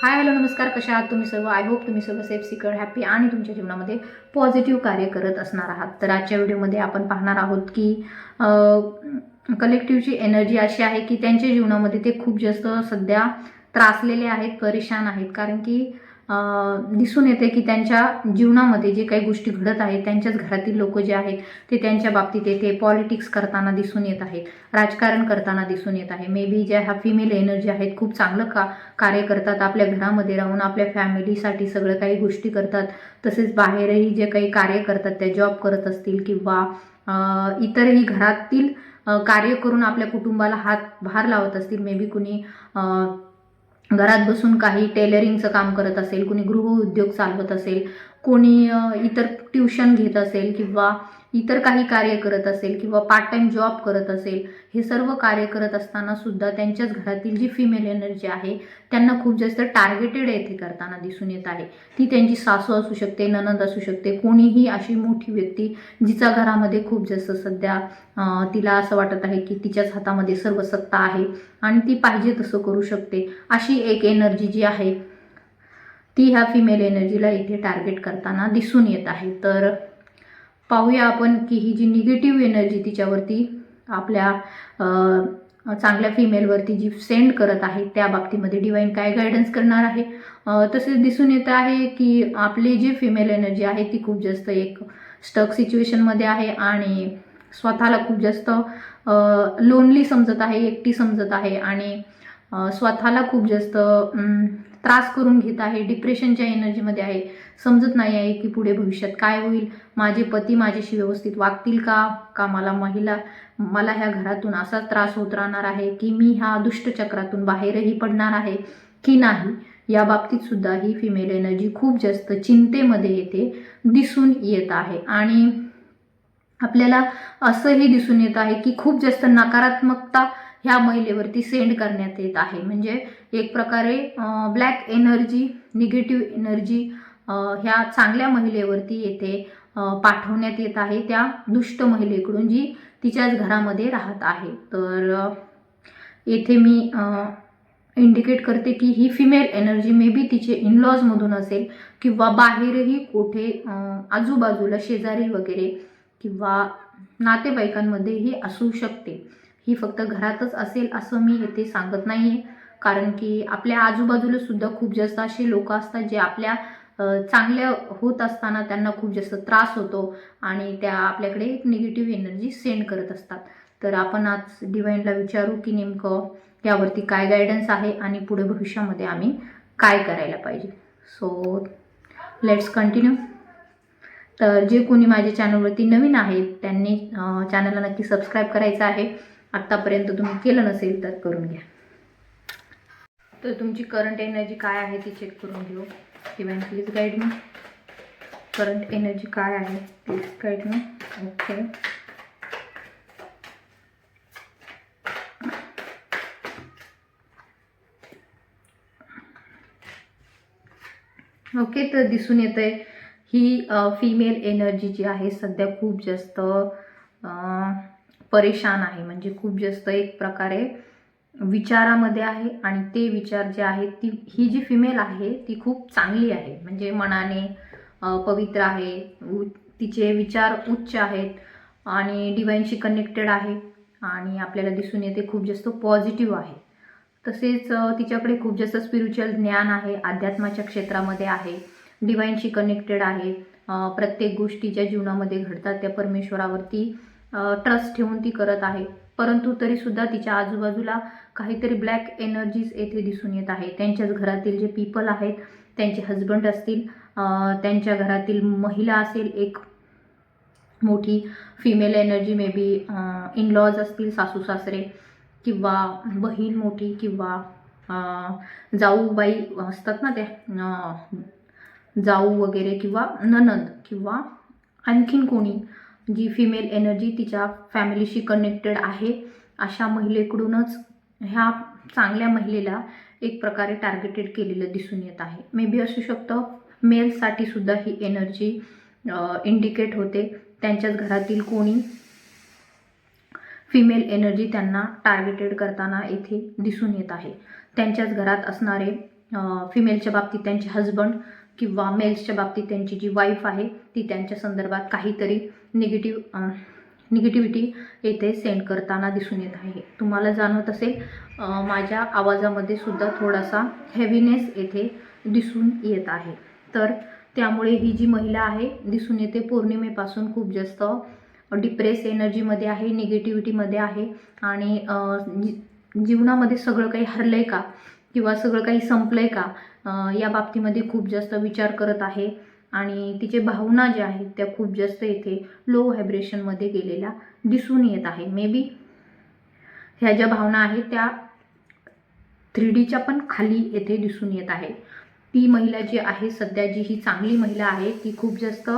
Hi hello नमस्कार. कशा आहात तुम्ही सर्व? आय होप तुम्ही सर्व सेफ सिकर हॅपी आणि तुमच्या जीवनामध्ये पॉझिटिव्ह कार्य करत असणार आहात. तर आजच्या व्हिडिओमध्ये आपण पाहणार आहोत की कलेक्टिव्हची एनर्जी अशी आहे की त्यांच्या जीवनामध्ये ते खूप जास्त सध्या त्रासलेले आहेत परेशान आहेत. कारण की दिसून येते की त्यांच्या जीवनामध्ये जे काही गोष्टी घडत आहेत त्यांच्याच घरातील लोक जे आहेत ते त्यांच्या बाबतीत येते पॉलिटिक्स करताना दिसून येत आहेत राजकारण करताना दिसून येत आहे. मे बी ज्या ह्या फिमेल एनर्जी आहेत खूप चांगलं का कार्य करतात आपल्या घरामध्ये राहून आपल्या फॅमिलीसाठी सगळं काही गोष्टी करतात तसेच बाहेरही जे काही कार्य करतात त्या जॉब करत असतील किंवा इतरही घरातील कार्य करून आपल्या कुटुंबाला हात भार लावत असतील मे बी कुणी घरात बसून काही टेलरिंगचं काम करत असेल कुणी गृहउद्योग चालवत असेल कोणी इतर ट्युशन घेत असेल किंवा इतर काही कार्य करत असेल किंवा पार्ट टाइम जॉब करत असेल हे सर्व कार्य करत असताना सुद्धा त्यांच्याच घरातील जी फिमेल एनर्जी आहे त्यांना खूप जास्त टार्गेटेड येथे करताना दिसून येत आहे. ती त्यांची सासू असू शकते ननद असू शकते कोणीही अशी मोठी व्यक्ती जिचा घरामध्ये खूप जास्त सध्या तिला असं वाटत आहे की तिच्याच हातामध्ये सर्व सत्ता आहे आणि ती पाहिजे तसं करू शकते. अशी एक एनर्जी जी आहे ती ह्या फिमेल एनर्जीला इथे टार्गेट करताना दिसून येत आहे. तर पाहूया आपण की ही जी निगेटिव्ह एनर्जी तिच्यावरती आपल्या चांगल्या फिमेलवरती जी सेंड करत आहे त्या बाबतीमध्ये डिवाईन काय गायडन्स करणार आहे? तसेच दिसून येत आहे की आपली जी फिमेल एनर्जी आहे ती खूप जास्त एक स्टक सिच्युएशनमध्ये आहे आणि स्वतःला खूप जास्त लोनली समजत आहे एकटी समजत आहे आणि स्वतःला खूप जास्त त्रास करून घेत आहे डिप्रेशनच्या एनर्जीमध्ये आहे. समजत नाही आहे की पुढे भविष्यात काय होईल. माझे पती माझ्याशी व्यवस्थित वागतील का? का मला महिला मला ह्या घरातून असा त्रास होत राहणार आहे की मी ह्या दुष्टचक्रातून बाहेरही पडणार आहे की नाही? या बाबतीत सुद्धा ही फिमेल एनर्जी खूप जास्त चिंतेमध्ये येते दिसून येत आहे. आणि आपल्याला असंही दिसून येत आहे की खूप जास्त नकारात्मकता ह्या महिलेवरती सेंड करण्यात येत आहे. म्हणजे एक प्रकारे ब्लॅक एनर्जी निगेटिव्ह एनर्जी ह्या चांगल्या महिलेवरती येथे पाठवण्यात येत आहे त्या दुष्ट महिलेकडून जी तिच्याच घरामध्ये राहत आहे. तर येथे मी इंडिकेट करते की ही फिमेल एनर्जी मे बी तिचे इनलॉजमधून असेल किंवा बाहेरही कोठे आजूबाजूला शेजारी वगैरे किंवा नातेवाईकांमध्येही असू शकते. ही फक्त घरातच असेल असं मी येथे सांगत नाही आहे कारण की आपल्या आजूबाजूला सुद्धा खूप जास्त असे लोक असतात जे आपल्या चांगल्या होत असताना त्यांना खूप जास्त त्रास होतो आणि त्या आपल्याकडे एक निगेटिव्ह एनर्जी सेंड करत असतात. तर आपण आज डिवाईनला विचारू की नेमकं यावरती काय गायडन्स आहे आणि पुढे भविष्यामध्ये आम्ही काय करायला पाहिजे. सो लेट्स कंटिन्यू तर जे कोणी माझ्या चॅनलवरती नवीन आहेत त्यांनी चॅनलला नक्की सबस्क्राईब करायचं आहे. आत्तापर्यंत तुम्ही केलं नसेल तर करून घ्या. तर तुमची करंट एनर्जी काय आहे ती चेक करून घेऊ. Even please guide me current energy काय आहे please guide me okay okay तर दिसून येत आहे ही फिमेल एनर्जी जी आहे सध्या खूप जास्त परेशान आहे. म्हणजे खूप जास्त एक प्रकारे विचारामध्ये आहे आणि ते विचार जे आहेत ती ही जी फिमेल आहे ती खूप चांगली आहे. म्हणजे मनाने पवित्र आहे उ तिचे विचार उच्च आहेत आणि डिवाईनशी कनेक्टेड आहे आणि आपल्याला दिसून येते खूप जास्त पॉझिटिव्ह आहे. तसेच तिच्याकडे खूप जास्त स्पिरिच्युअल ज्ञान आहे अध्यात्माच्या क्षेत्रामध्ये आहे डिवाईनशी कनेक्टेड आहे. प्रत्येक प्रत्येक गोष्टीच्या जीवनामध्ये घडतात त्या परमेश्वरावरती ट्रस्ट ठेवून ती करत आहे. परंतु तरीसुद्धा तिच्या आजूबाजूला काहीतरी ब्लॅक एनर्जीज येथे दिसून येत आहे. त्यांच्याच घरातील जे पीपल आहेत त्यांचे हजबंड असतील त्यांच्या घरातील महिला असेल एक मोठी female energy may be in laws असतील सासू सासरे किंवा बहीण मोठी किंवा जाऊ जाऊबाई असतात ना त्या जाऊ वगैरे किंवा ननद किंवा आणखीन कोणी जी फिमेल एनर्जी तिच्या फॅमिलीशी कनेक्टेड आहे अशा महिलेकडूनच ह्या चांगल्या महिलेला एक प्रकारे टार्गेटेड केलेलं दिसून येत आहे. मे बी असू शकतं मेलसाठी सुद्धा ही एनर्जी इंडिकेट होते. त्यांच्याच घरातील कोणी फिमेल एनर्जी त्यांना टार्गेटेड करताना येथे दिसून येत आहे. त्यांच्याच घरात असणारे फिमेलच्या बाबतीत त्यांचे हजबंड किंवा मेल्सच्या बाबतीत त्यांची जी वाईफ आहे ती त्यांच्या संदर्भात काहीतरी निगेटिव्ह निगेटिव्हिटी येथे सेंड करताना दिसून येत आहे. तुम्हाला जाणवत असेल माझ्या आवाजामध्ये सुद्धा थोडासा हेवीनेस येथे दिसून येत आहे. तर त्यामुळे ही जी महिला आहे दिसून येते पौर्णिमेपासून खूप जास्त डिप्रेस एनर्जीमध्ये आहे निगेटिव्हिटीमध्ये आहे आणि जीवनामध्ये सगळं काही हरलं आहे का किंवा सगळं काही संपलं आहे का या बाबतीमध्ये खूप जास्त विचार करत आहे. आणि तिचे भावना ज्या आहेत त्या खूप जास्त इथे लो व्हायब्रेशनमध्ये गेलेल्या दिसून येत आहे. मे बी ह्या ज्या भावना आहेत त्या थ्री डीच्या पण खाली येथे दिसून येत आहे. ती महिला जी आहे सध्या जी ही चांगली महिला आहे ती खूप जास्त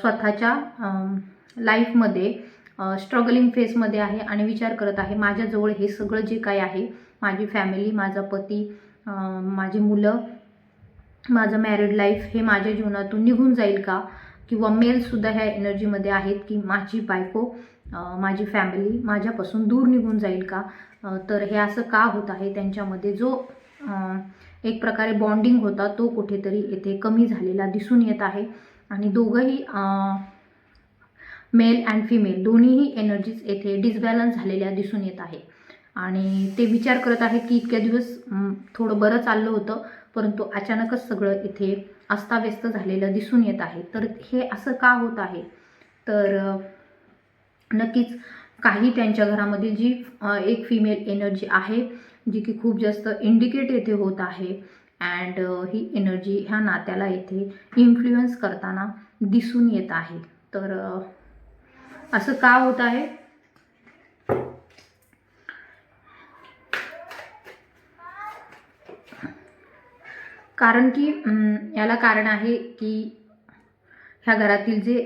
स्वतःच्या लाईफमध्ये स्ट्रगलिंग फेसमध्ये आहे आणि विचार करत आहे माझ्याजवळ हे सगळं जे काय आहे माझी फॅमिली माझा पती माझी मुलं माझं मॅरिड लाईफ हे माझ्या जीवनातून निघून जाईल का? किंवा मेलसुद्धा ह्या एनर्जीमध्ये आहेत की माझी बायको माझी फॅमिली माझ्यापासून दूर निघून जाईल का? तर हे असं का होत आहे? त्यांच्यामध्ये जो एक प्रकारे बॉन्डिंग होता तो कुठेतरी येथे कमी झालेला दिसून येत आहे. आणि दोघंही मेल अँड फिमेल दोन्हीही एनर्जीज येथे डिसबॅलन्स झालेल्या दिसून येत आहे. आणि ते विचार करत आहेत की इतक्या दिवस थोडं बरं चाललं होतं परंतु अचानकच सगळं इथे अस्ताव्यस्त झालेलं दिसून येत आहे. तर हे असं का होत आहे? तर नक्कीच काही त्यांच्या घरामध्ये जी एक फिमेल एनर्जी आहे जी की खूप जास्त इंडिकेट येथे होत आहे अँड ही एनर्जी ह्या नात्याला येथे इन्फ्लुअन्स करताना दिसून येत आहे. तर असं का होत आहे? कारण की याला कारण आहे की ह्या घरातील जे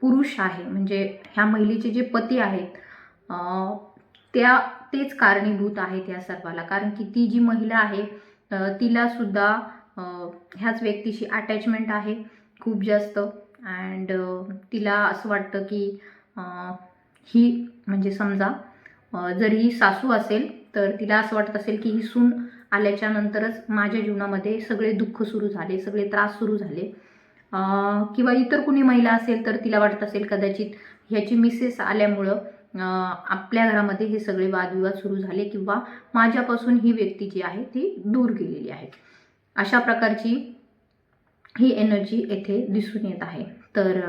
पुरुष आहे म्हणजे ह्या महिलेचे जे पती आहेत त्या तेच कारणीभूत आहेत या सर्वाला. कारण की ती जी महिला आहे तिलासुद्धा ह्याच व्यक्तीशी अटॅचमेंट आहे खूप जास्त. अँड तिला असं वाटतं की ही म्हणजे समजा जरी जर ही सासू असेल तर तिला असं वाटत असेल की ही सून आल्याच्यानंतरच माझ्या जीवनामध्ये सगळे दुःख सुरू झाले सगळे त्रास सुरू झाले. किंवा इतर कुणी महिला असेल तर तिला वाटत असेल कदाचित ह्याची मिसेस आल्यामुळं आपल्या घरामध्ये हे सगळे वादविवाद सुरू झाले किंवा माझ्यापासून ही व्यक्ती जी आहे ती दूर गेलेली आहे. अशा प्रकारची ही एनर्जी येथे दिसून येत आहे. तर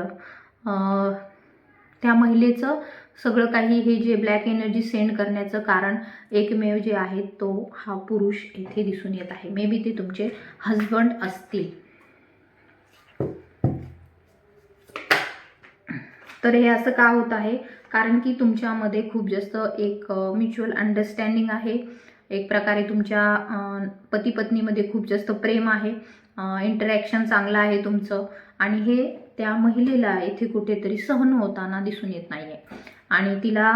त्या महिलेचं सगळं काही हे जे ब्लॅक एनर्जी सेंड करण्याचं कारण एकमेव जे आहे तो हा पुरुष इथे दिसून येत आहे. मे बी ते तुमचे हजबंड असतील. तर हे असं का होत आहे? कारण की तुमच्यामध्ये खूप जास्त एक म्युच्युअल अंडरस्टँडिंग आहे. एक प्रकारे तुमच्या पती पत्नीमध्ये खूप जास्त प्रेम आहे. इंटरॅक्शन चांगलं आहे तुमचं. आणि हे त्या महिलेला इथे कुठेतरी सहन होताना दिसून येत नाही आहे आणि तिला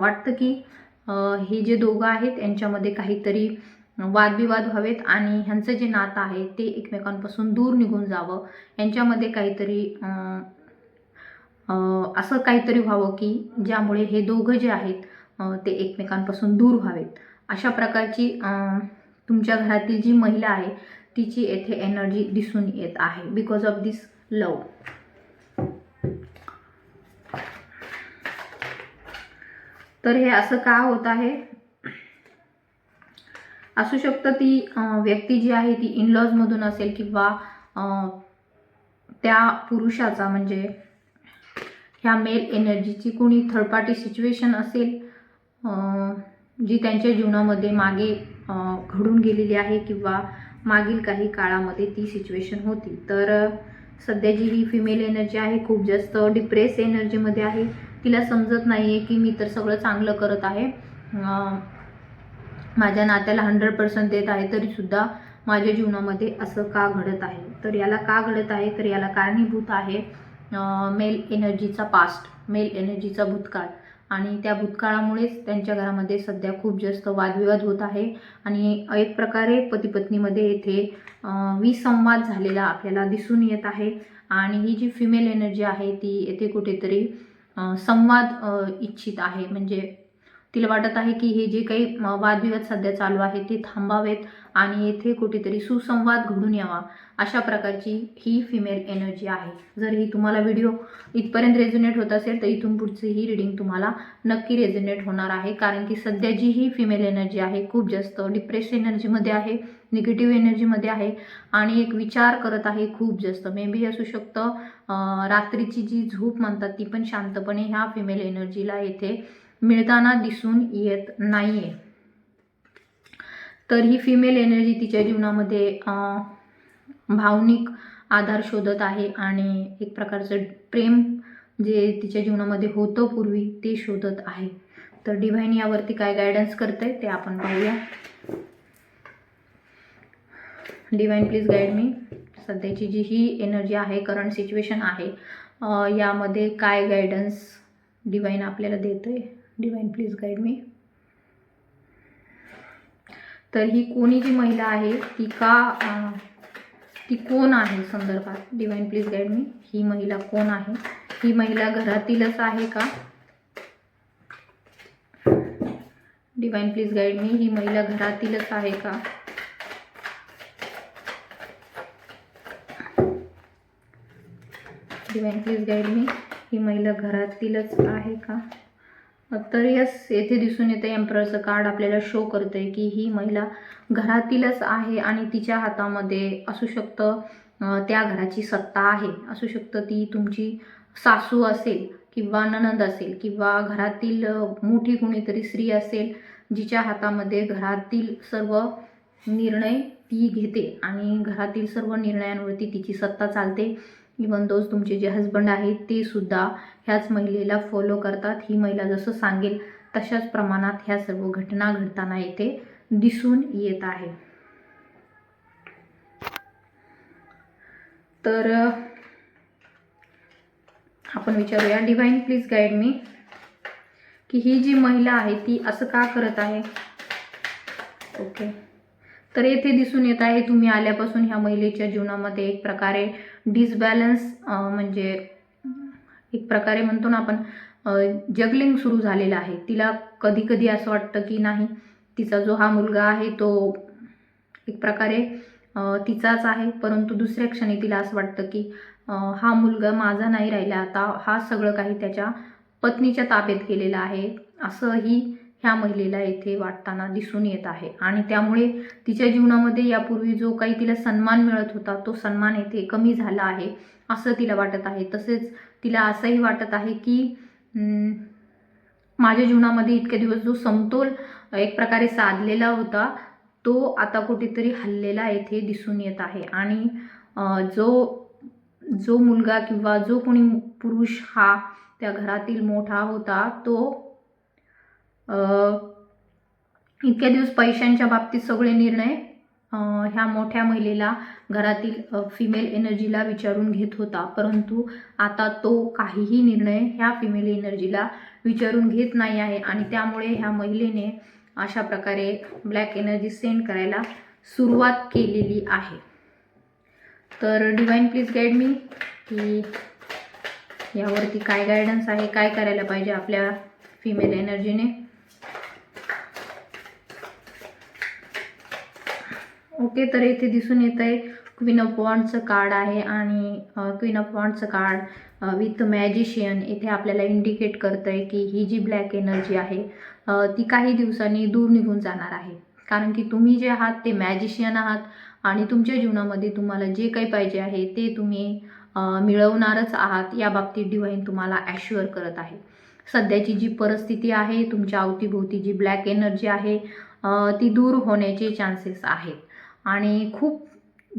वाटतं की हे जे दोघं आहेत यांच्यामध्ये काहीतरी वादविवाद व्हावेत आणि ह्यांचं जे नातं आहे ते एकमेकांपासून दूर निघून जावं. यांच्यामध्ये काहीतरी असं काहीतरी व्हावं की ज्यामुळे हे दोघं जे आहेत ते एकमेकांपासून दूर व्हावेत. अशा प्रकारची तुमच्या घरातील जी महिला आहे तिची येथे एनर्जी दिसून येत आहे. Because of this love. तर हे असं का होत आहे? असू शकतं ती व्यक्ती जी आहे ती इनलॉजमधून असेल किंवा त्या पुरुषाचा म्हणजे ह्या मेल एनर्जीची कोणी थर्ड पार्टी सिच्युएशन असेल जी त्यांच्या जीवनामध्ये मागे घडून गेलेली आहे किंवा मागील काही काळामध्ये ती सिच्युएशन होती. तर सध्या जी ही फिमेल एनर्जी आहे खूप जास्त डिप्रेस एनर्जीमध्ये आहे. तिला समजत नाही आहे की मी तर सगळं चांगलं करत आहे. माझ्या नात्याला हंड्रेड पर्सेंट देत आहे तरीसुद्धा माझ्या जीवनामध्ये असं का घडत आहे? तर याला का घडत आहे? तर याला कारणीभूत आहे मेल एनर्जीचा पास्ट मेल एनर्जीचा भूतकाळ. आणि त्या भूतकाळामुळेच त्यांच्या घरामध्ये सध्या खूप जास्त वादविवाद होत आहे. आणि एक प्रकारे पतीपत्नीमध्ये येथे विसंवाद झालेला आपल्याला दिसून येत आहे. आणि ही जी फिमेल एनर्जी आहे ती येथे कुठेतरी संवाद इच्छित आहे. म्हणजे तिला वाटत आहे की हे जे काही वादविवाद सध्या चालू आहे ते थांबावेत आणि येथे कुठेतरी सुसंवाद घडून यावा अशा प्रकारची ही फिमेल एनर्जी आहे. जर ही तुम्हाला व्हिडिओ इथपर्यंत रेझोनेट होत असेल तर इथून पुढची ही रिडिंग तुम्हाला नक्की रेझोनेट होणार आहे. कारण की सध्या जी ही फिमेल एनर्जी आहे खूप जास्त डिप्रेस एनर्जीमध्ये आहे निगेटिव्ह एनर्जीमध्ये आहे आणि एक विचार करत आहे खूप जास्त. मे बी असू शकतं रात्रीची जी झोप म्हणतात ती पण शांतपणे ह्या फिमेल एनर्जीला येथे मिळताना दिसून येत नाही आहे तर ही फिमेल एनर्जी तिच्या जीवनामध्ये भावनिक आधार शोधत आहे आणि एक प्रकारचं प्रेम जे तिच्या जीवनामध्ये होतं पूर्वी ते शोधत आहे. तर डिव्हाइन यावरती काय गायडन्स करतंय ते आपण पाहूया. डिवाईन प्लीज गाईड मी सध्याची जी ही एनर्जी आहे करंट सिच्युएशन आहे यामध्ये काय गायडन्स डिव्हाइन आपल्याला देतं आहे डिवाईन प्लीज गाईड मी तर ही कोणी जी महिला आहे ती का ती कोण आहे संदर्भात? डिवाईन प्लीज गाईड मी ही महिला कोण आहे? ही महिला घरातीलच आहे का? डिवाईन प्लीज गाईड मी ही महिला घरातीलच आहे का? डिवाईन प्लीज गाईड मी ही महिला घरातीलच आहे का? तर यस येथे दिसून येतं एम्प्रॉरचं कार्ड आपल्याला शो करतं आहे की ही महिला घरातीलच आहे आणि तिच्या हातामध्ये असू शकतं त्या घराची सत्ता आहे. असू शकतं ती तुमची सासू असेल किंवा ननद असेल किंवा घरातील मोठी कुणीतरी स्त्री असेल जिच्या हातामध्ये घरातील सर्व निर्णय ती घेते आणि घरातील सर्व निर्णयांवरती तिची सत्ता चालते. इवन दोज तुमचे जे हजबंड आहेत ते सुद्धा ह्याच महिलेला फॉलो करतात. ही महिला जसं सांगेल तशाच प्रमाणात ह्या सर्व घटना घडताना येथे दिसून येत आहे. तर आपण विचारूया. डिव्हाइन प्लीज गाईड मी की ही जी महिला आहे ती असं का करत आहे? ओके तर येथे दिसून येत आहे तुम्ही आल्यापासून ह्या महिलेच्या जीवनामध्ये एक प्रकारे डिसबॅलन्स म्हणजे एक प्रकारे म्हणतो ना आपण जगलिंग सुरू झालेलं आहे. तिला कधी कधी असं वाटतं की नाही तिचा जो हा मुलगा आहे तो एक प्रकारे तिचाच आहे. परंतु दुसऱ्या क्षणी तिला असं वाटतं की हा मुलगा माझा नाही राहिला. आता हा सगळं काही त्याच्या पत्नीच्या ताब्यात गेलेला आहे. असंही ह्या महिलेला येथे वाटताना दिसून येत आहे. आणि त्यामुळे तिच्या जीवनामध्ये यापूर्वी जो काही तिला सन्मान मिळत होता तो सन्मान येथे कमी झाला आहे असं तिला वाटत आहे. तसेच तिला असंही वाटत आहे की माझ्या जीवनामध्ये इतके दिवस जो समतोल एक प्रकारे साधलेला होता तो आता कुठेतरी हल्लेला येथे दिसून येत आहे. आणि जो जो मुलगा किंवा जो कोणी पुरुष हा त्या घरातील मोठा होता तो इतक्या दिवस पैशांच्या बाबतीत सगळे निर्णय ह्या मोठ्या महिलेला घरातील फिमेल एनर्जीला विचारून घेत होता. परंतु आता तो काहीही निर्णय ह्या फिमेल एनर्जीला विचारून घेत नाही आहे आणि त्यामुळे ह्या महिलेने अशा प्रकारे ब्लॅक एनर्जी सेंड करायला सुरुवात केलेली आहे. तर डिवाईन प्लीज गाईड मी की यावरती काय गायडन्स आहे काय करायला पाहिजे आपल्या फिमेल एनर्जीने ओके तर इथे दिसून येत आहे क्वीन ऑफ वॉन्डचं कार्ड आहे आणि क्वीन ऑफ वॉन्डचं कार्ड विथ मॅजिशियन इथे आपल्याला इंडिकेट करतं आहे की ही जी ब्लॅक एनर्जी आहे ती काही दिवसांनी दूर निघून जाणार आहे. कारण की तुम्ही जे आहात ते मॅजिशियन आहात आणि तुमच्या जीवनामध्ये तुम्हाला जे काही पाहिजे आहे ते तुम्ही मिळवणारच आहात या बाबतीत डिवाईन तुम्हाला ॲश्युअर करत आहे. सध्याची जी परिस्थिती आहे तुमच्या अवतीभोवती जी ब्लॅक एनर्जी आहे ती दूर होण्याचे चान्सेस आहेत. आणि खूप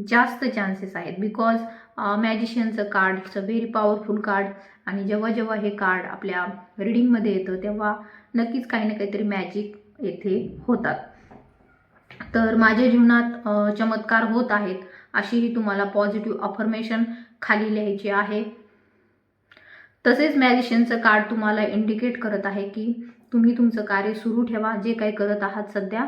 जास्त चान्सेस आहेत. Because मॅजिशियनचं card it's a very powerful card आणि जेव्हा जेव्हा हे कार्ड आपल्या रिडिंगमध्ये येतं तेव्हा नक्कीच काही ना काहीतरी मॅजिक येथे होतात. तर माझ्या जीवनात चमत्कार होत आहेत अशीही तुम्हाला पॉझिटिव्ह अफर्मेशन खाली लिहायची आहे. तसेच मॅजिशियनचं कार्ड तुम्हाला इंडिकेट करत आहे की तुम्ही तुमचं कार्य सुरू ठेवा. जे काही करत आहात सध्या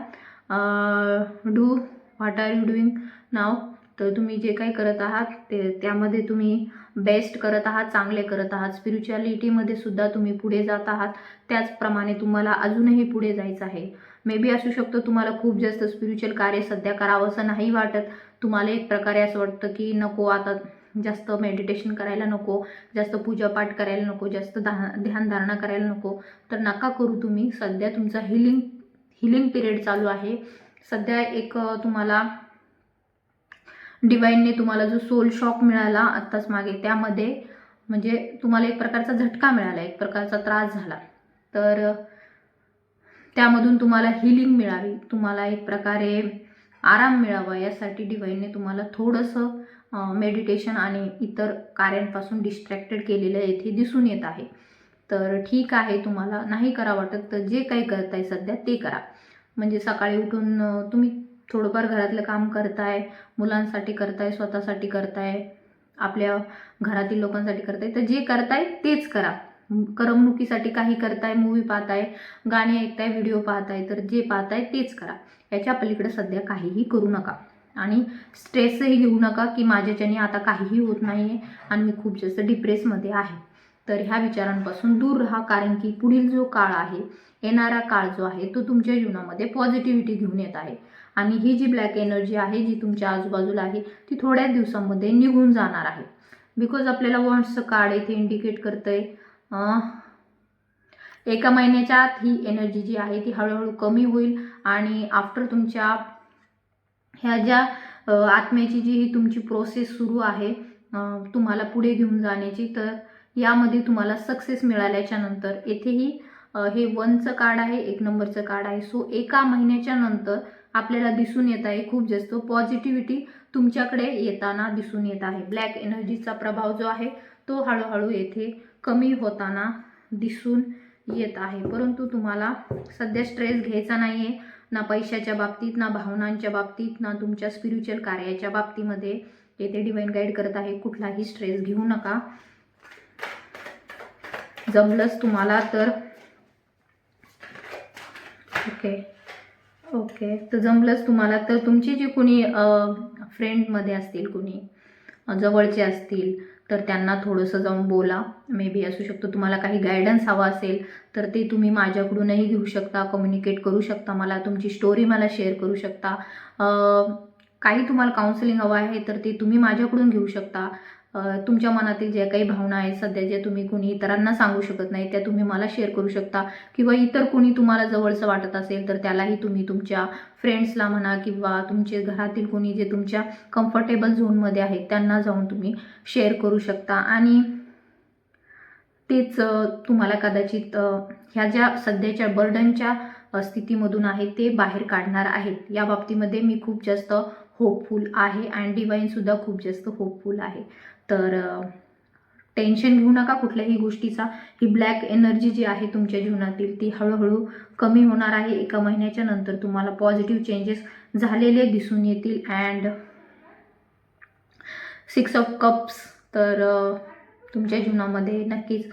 do what are you doing नाव तर तुम्ही जे काही करत आहात ते त्यामध्ये तुम्ही बेस्ट करत आहात चांगले करत आहात. स्पिरिच्युअलिटीमध्ये सुद्धा तुम्ही पुढे जात आहात. त्याचप्रमाणे तुम्हाला अजूनही पुढे जायचं आहे. मे बी असू शकतो तुम्हाला खूप जास्त स्पिरिच्युअल कार्य सध्या करावं असं नाही वाटत. तुम्हाला एक प्रकारे असं वाटतं की नको आता जास्त मेडिटेशन करायला नको जास्त पूजापाठ करायला नको जास्त धा ध्यानधारणा करायला नको. तर नका करू तुम्ही. सध्या तुमचा हिलिंग हिलिंग पिरियड चालू आहे. सध्या एक तुम्हाला डिवाईनने तुम्हाला जो सोल शॉक मिळाला आत्ताच मागे त्यामध्ये म्हणजे तुम्हाला एक प्रकारचा झटका मिळाला एक प्रकारचा त्रास झाला. तर त्यामधून तुम्हाला हिलिंग मिळावी तुम्हाला एक प्रकारे आराम मिळावा यासाठी डिवाईनने तुम्हाला थोडंसं मेडिटेशन आणि इतर कार्यांपासून डिस्ट्रॅक्टेड केलेलं येथे दिसून येत आहे. तर ठीक आहे तुम्हाला नाही करा वाटत तर जे काही करताय सध्या ते करा. म्हणजे सकाळी उठून तुम्ही थोडंफार घरातलं काम करताय मुलांसाठी करताय स्वतःसाठी करताय आपल्या घरातील लोकांसाठी करताय तर जे करताय तेच करा. करमणुकीसाठी काही करताय मूवी पाहताय गाणी ऐकताय व्हिडिओ पाहताय तर जे पाहताय तेच करा. याच्या पलीकडे सध्या काहीही करू नका. आणि स्ट्रेसही घेऊ नका की माझ्याच्याने आता काहीही होत नाही आहे आणि मी खूप जास्त डिप्रेसमध्ये आहे. तर ह्या विचारांपासून दूर राहा कारण की पुढील जो काळ आहे येणारा काळ जो आहे तो तुमच्या जीवनामध्ये पॉझिटिव्हिटी घेऊन येत आहे. आणि ही जी ब्लॅक एनर्जी आहे जी तुमच्या आजूबाजूला आहे ती थोड्या दिवसांमध्ये निघून जाणार आहे. बिकॉज आपल्याला वॉन्ट्सचं कार्ड इथे इंडिकेट करतंय आहे एका महिन्याच्या आत ही एनर्जी जी आहे ती हळूहळू कमी होईल आणि आफ्टर तुमच्या ह्या ज्या आत्म्याची जी ही तुमची प्रोसेस सुरू आहे तुम्हाला पुढे घेऊन जाण्याची तर यामध्ये तुम्हाला सक्सेस मिळाल्याच्या नंतर येथेही हे वनचं कार्ड आहे एक नंबरचं कार्ड आहे. सो एका महिन्याच्या नंतर आपल्याला दिसून येत आहे खूप जास्त पॉझिटिव्हिटी तुमच्याकडे येताना दिसून येत आहे. ब्लॅक एनर्जीचा प्रभाव जो आहे तो हळूहळू येथे कमी होताना दिसून येत आहे. परंतु तुम्हाला सध्या स्ट्रेस घ्यायचा नाही आहे ना पैशाच्या बाबतीत ना भावनांच्या बाबतीत ना तुमच्या स्पिरिच्युअल कार्याच्या बाबतीमध्ये. येथे डिवाईन गाईड करत आहे कुठलाही स्ट्रेस घेऊ नका. जमलंच तुम्हाला तर. ओके ओके तर जमलंच तुम्हाला तर तुमची जी कुणी फ्रेंडमध्ये असतील कुणी जवळचे असतील तर त्यांना थोडंसं जाऊन बोला. मे बी असू शकतो तुम्हाला काही गायडन्स हवा असेल तर ते तुम्ही माझ्याकडूनही घेऊ शकता कम्युनिकेट करू शकता मला तुमची स्टोरी मला शेअर करू शकता. काही तुम्हाला काउन्सिलिंग हवं आहे तर ते तुम्ही माझ्याकडून घेऊ शकता. तुमच्या मनातील ज्या काही भावना आहेत सध्या ज्या तुम्ही कुणी इतरांना सांगू शकत नाही त्या तुम्ही मला शेअर करू शकता. किंवा इतर कोणी तुम्हाला जवळचं वाटत असेल तर त्यालाही तुम्ही तुमच्या फ्रेंड्सला म्हणा किंवा तुमचे घरातील कोणी जे तुमच्या कम्फर्टेबल झोनमध्ये आहेत त्यांना जाऊन तुम्ही शेअर करू शकता. आणि तेच तुम्हाला कदाचित ह्या ज्या सध्याच्या बर्डनच्या स्थितीमधून आहे ते बाहेर काढणार आहेत. या बाबतीमध्ये मी खूप जास्त होपफुल आहे अँड डिवाईनसुद्धा खूप जास्त होपफुल आहे. तर टेन्शन घेऊ नका कुठल्याही गोष्टीचा. ही ब्लॅक एनर्जी जी आहे तुमच्या जीवनातील ती हळूहळू कमी होणार आहे. एका महिन्याच्या नंतर तुम्हाला पॉझिटिव्ह चेंजेस झालेले दिसून येतील अँड सिक्स ऑफ कप्स तर तुमच्या जीवनामध्ये नक्कीच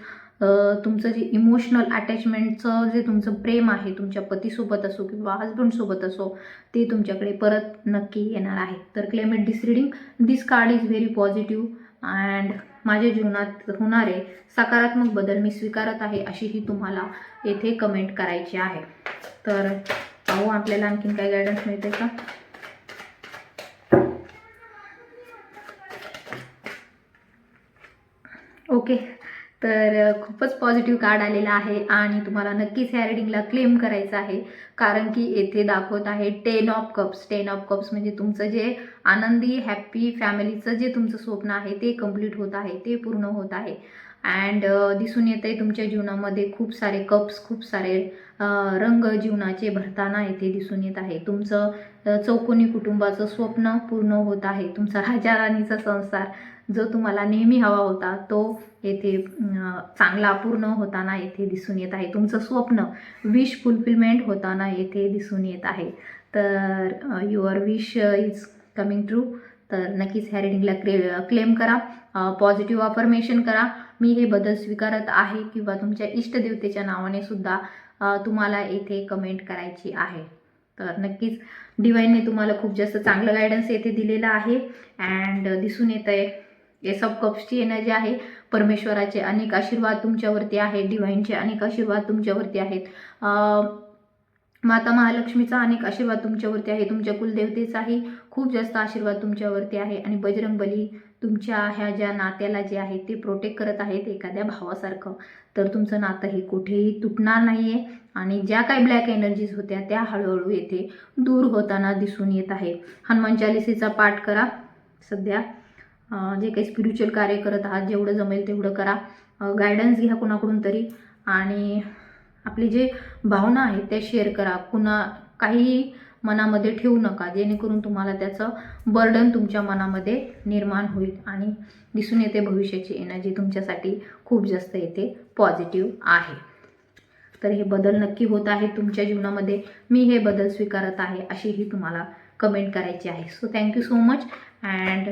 तुमचं जे इमोशनल अटॅचमेंटचं जे तुमचं प्रेम आहे तुमच्या पतीसोबत असो किंवा हजबंडसोबत असो ते तुमच्याकडे परत नक्की येणार आहे. तर claim it this reading this card is very positive and माझ्या जीवनात होणारे सकारात्मक बदल मी स्वीकारत आहे अशीही तुम्हाला येथे कमेंट करायची आहे. तर पाहू आपल्याला आणखीन काय गायडन्स मिळते का? ओके तर खूपच पॉझिटिव्ह कार्ड आलेला आहे आणि तुम्हाला नक्कीच ह्या रिडिंगला क्लेम करायचं आहे. कारण की येथे दाखवत आहे ten of cups ten of cups म्हणजे तुमचं जे आनंदी हॅप्पी फॅमिलीचं जे तुमचं स्वप्न आहे ते कंप्लीट होत आहे ते पूर्ण होत आहे. अँड दिसून येत आहे तुमच्या जीवनामध्ये खूप सारे कप्स खूप सारे रंग जीवनाचे भरताना येथे दिसून येत आहे. तुमचं चौकोनी कुटुंबाचं स्वप्न पूर्ण होत आहे. तुमचा राजा राणीचा संसार जो तुम्हाला नेहमी हवा होता तो येथे चांगला पूर्ण होताना येथे दिसून येत आहे. तुमचं स्वप्न विश फुलफिलमेंट होताना येथे दिसून येत आहे. तर your wish is coming true तर नक्कीच ह्या रिडिंगला क्ले क्लेम करा. पॉझिटिव्ह अफर्मेशन करा. मी हे बदल स्वीकारत आहे किंवा तुमच्या इष्टदेवतेच्या नावाने सुद्धा तुम्हाला येथे कमेंट करायची आहे. तर नक्कीच डिवाईनने तुम्हाला खूप जास्त चांगलं गायडन्स येथे दिलेलं आहे. अँड दिसून येत आहे एस ऑफ कप्सची एनर्जी आहे. परमेश्वराचे अनेक आशीर्वाद तुमच्यावरती आहेत. डिवाईनचे अनेक आशीर्वाद तुमच्यावरती आहेत. माता महालक्ष्मीचा अनेक आशीर्वाद तुमच्यावरती आहे. तुमच्या कुलदेवतेचाही खूप जास्त आशीर्वाद तुमच्यावरती आहे. आणि बजरंग बली तुमच्या ह्या ज्या नात्याला जे आहे ते प्रोटेक्ट करत आहेत एखाद्या भावासारखं. तर तुमचं नातं हे कुठेही तुटणार नाही आहे आणि ज्या काही ब्लॅक एनर्जीज होत्या त्या हळूहळू येथे दूर होताना दिसून येत आहे. हनुमान चालिसेचा पाठ करा. सध्या जे काही स्पिरिच्युअल कार्य करत आहात जेवढं जमेल तेवढं करा. गायडन्स घ्या कुणाकडून तरी आणि आपली जे भावना आहेत त्या शेअर करा. कुणा काही मनामध्ये ठेवू नका जेणेकरून तुम्हाला त्याचं बर्डन तुमच्या मनामध्ये निर्माण होईल आणि दिसून येते भविष्याची एनर्जी तुमच्यासाठी खूप जास्त येते पॉझिटिव्ह आहे. तर हे बदल नक्की होत आहे तुमच्या जीवनामध्ये. मी हे बदल स्वीकारत आहे अशीही तुम्हाला कमेंट करायची आहे. So thank you so much and